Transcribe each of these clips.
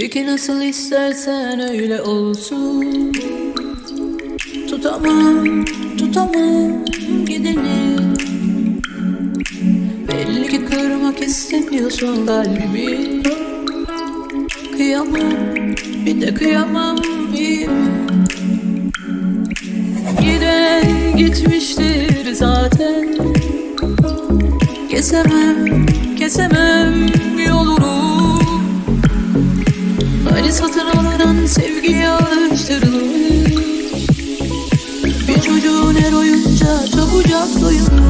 Peki nasıl istersen öyle olsun. Tutamam, tutamam gideni Belli ki kırmak istemiyorsun kalbimi. Kıyamam, bir de kıyamam mi? Giden gitmiştir zaten. Kesemem, kesemem sevgiye alıştırılmış. Bir çocuğun her oyunca çabucak doyumlu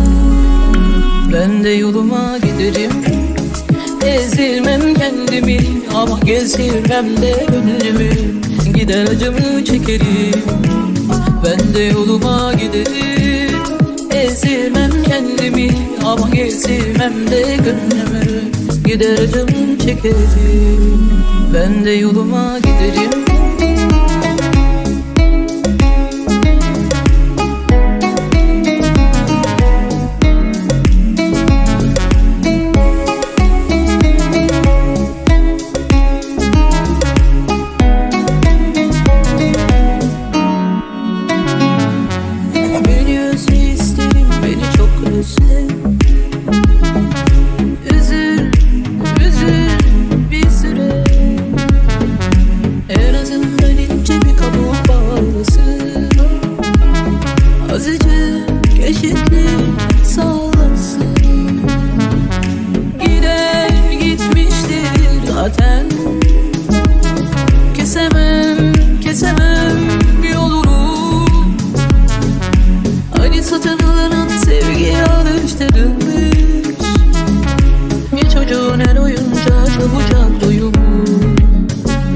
Ben de yoluma giderim. Ezdirmem kendimi. Ama gezdirmem de gönlümü Gider acımı çekerim. Ben de yoluma giderim. Ezdirmem kendimi. Ama gezdirmem de gönlümü. Gider acımı çekerim. Ben de yoluma giderim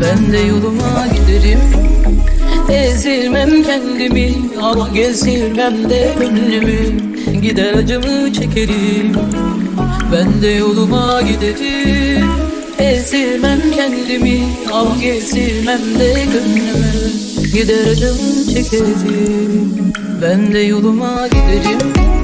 Ben de yoluma giderim. Ezdirmem kendimi ama gezdirmem de gönlümü. Gider acımı çekerim. Ben de yoluma giderim. Ezdirmem kendimi ama gezdirmem de gönlümü. Gider acımı çekerim. Ben de yoluma giderim